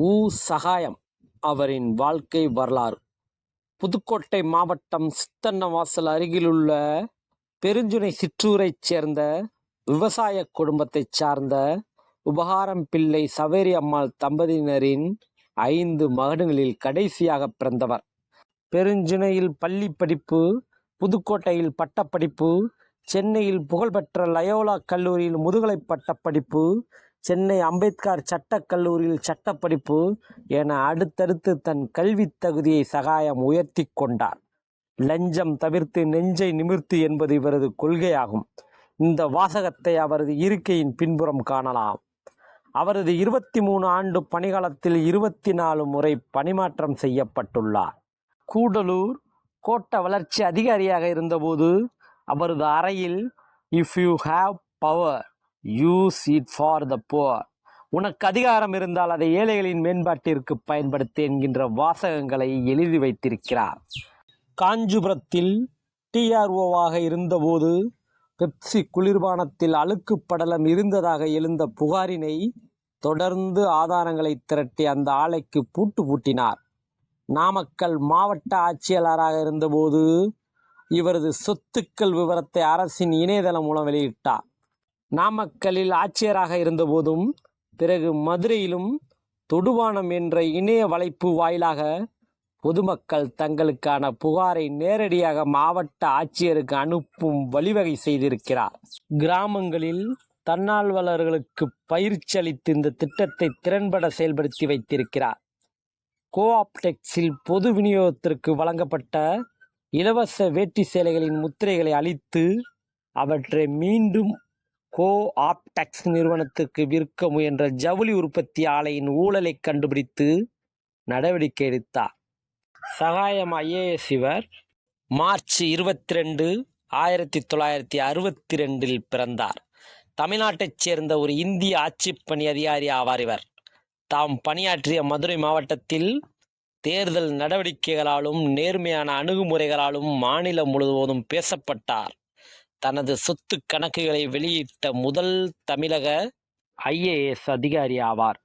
உ சகாயம் அவரின் வாழ்க்கை வரலாறு. புதுக்கோட்டை மாவட்டம் சித்தன்னவாசல் அருகிலுள்ள பெருஞ்சுனை சிற்றூரைச் சேர்ந்த விவசாய குடும்பத்தைச் சார்ந்த உபகாரம் பிள்ளை சவேரி அம்மாள் தம்பதியினரின் ஐந்து மகன்களில் கடைசியாக பிறந்தவர். பெருஞ்சுனையில் பள்ளி படிப்பு புதுக்கோட்டையில் பட்டப்படிப்பு சென்னையில் புகழ்பெற்ற லயோலா கல்லூரியில் முதுகலை பட்டப்படிப்பு சென்னை அம்பேத்கர் சட்டக் கல்லூரியில் சட்டப்படிப்பு என அடுத்தடுத்து தன் கல்வித் தகுதியை சகாயம் உயர்த்தி கொண்டார். லஞ்சம் தவிர்த்து நெஞ்சை நிமிர்த்து என்பது இவரது கொள்கையாகும். இந்த வாசகத்தை அவரது இருக்கையின் பின்புறம் காணலாம். அவரது இருபத்தி மூணு ஆண்டு பணிகாலத்தில் இருபத்தி நாலு முறை பணிமாற்றம் செய்யப்பட்டுள்ளார். கூடலூர் கோட்ட வளர்ச்சி அதிகாரியாக இருந்தபோது அவரது அறையில் if you have power use it for the poor உனக்கு அதிகாரம் இருந்தால் அதை ஏழைகளின் மேம்பாட்டிற்கு பயன்படுத்து என்கின்ற வாசகங்களை எழுதி வைத்திருக்கிறார். காஞ்சிபுரத்தில் டிஆர்ஓவாக இருந்தபோது பெப்சி குளிர்பானத்தில் அழுக்கு படலம் இருந்ததாக எழுந்த புகாரினை தொடர்ந்து ஆதாரங்களை திரட்டி அந்த ஆலைக்கு பூட்டு பூட்டினார். நாமக்கல் மாவட்ட ஆட்சியாளராக இருந்தபோது இவரது சொத்துக்கள் விவரத்தை அரசின் இணையதளம் மூலம் வெளியிட்டார். நாமக்கல்லில் ஆட்சியராக இருந்தபோதும் பிறகு மதுரையிலும் தொடுவானம் என்ற இணைய வலைப்பு வாயிலாக பொதுமக்கள் தங்களுக்கான புகாரை நேரடியாக மாவட்ட ஆட்சியருக்கு அனுப்பும் வழிவகை செய்திருக்கிறார். கிராமங்களில் தன்னார்வலர்களுக்கு பயிற்சி அளித்து இந்த திட்டத்தை திறன்பட செயல்படுத்தி வைத்திருக்கிறார். கோஆப்டெக்ஸில் பொது விநியோகத்திற்கு வழங்கப்பட்ட இலவச வேட்டி சேலைகளின் முத்திரைகளை அளித்து அவற்றை மீண்டும் கோ ஆப்டெக்ஸ் நிறுவனத்துக்கு விற்க முயன்ற ஜவுளி உற்பத்தி ஆலையின் ஊழலை கண்டுபிடித்து நடவடிக்கை எடுத்தார். சகாயம் ஐஏஎஸ் இவர் மார்ச் இருபத்தி ரெண்டு ஆயிரத்தி தொள்ளாயிரத்தி அறுபத்தி ரெண்டில் பிறந்தார். தமிழ்நாட்டைச் சேர்ந்த ஒரு இந்திய ஆட்சிப்பணி அதிகாரி ஆவார் இவர். தாம் பணியாற்றிய மதுரை மாவட்டத்தில் தேர்தல் நடவடிக்கைகளாலும் நேர்மையான அணுகுமுறைகளாலும் மாநிலம் முழுவதும் பேசப்பட்டார். தனது சொத்து கணக்குகளை வெளியிட்ட முதல் தமிழக ஐஏஎஸ் அதிகாரி ஆவார்.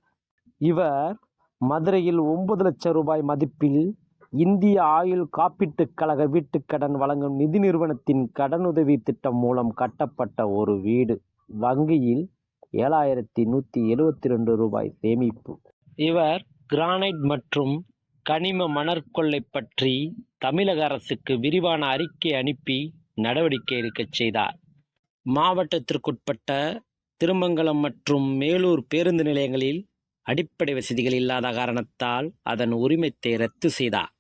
இவர் மதுரையில் ஒன்பது லட்சம் ரூபாய் மதிப்பில் இந்திய ஆயுள் காப்பீட்டுக் கழக வீட்டுக்கடன் வழங்கும் நிதி நிறுவனத்தின் கடனுதவி திட்டம் மூலம் கட்டப்பட்ட ஒரு வீடு. வங்கியில் ஏழாயிரத்தி நூற்றி எழுவத்தி ரெண்டு ரூபாய் சேமிப்பு. இவர் கிரானைட் மற்றும் கனிம மணற்கொள்ளை பற்றி தமிழக அரசுக்கு விரிவான அறிக்கை அனுப்பி நடவடிக்கை எடுக்கச் செய்தார். மாவட்டத்திற்குட்பட்ட திருமங்கலம் மற்றும் மேலூர் பேருந்து நிலையங்களில் அடிப்படை வசதிகள் இல்லாத காரணத்தால் அதன் உரிமத்தை ரத்து செய்தார்.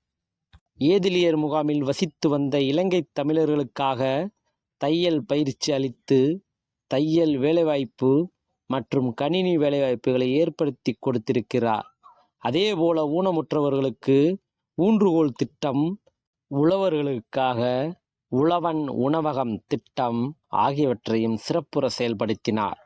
ஏதிலியர் முகாமில் வசித்து வந்த இலங்கை தமிழர்களுக்காக தையல் பயிற்சி அளித்து தையல் வேலைவாய்ப்பு மற்றும் கணினி வேலைவாய்ப்புகளை ஏற்படுத்தி கொடுத்திருக்கிறார். அதேபோல ஊனமுற்றவர்களுக்கு ஊன்றுகோல் திட்டம் உழவர்களுக்காக உழவன் உணவகம் திட்டம் ஆகியவற்றையும் சிறப்புற செயல்படுத்தினார்.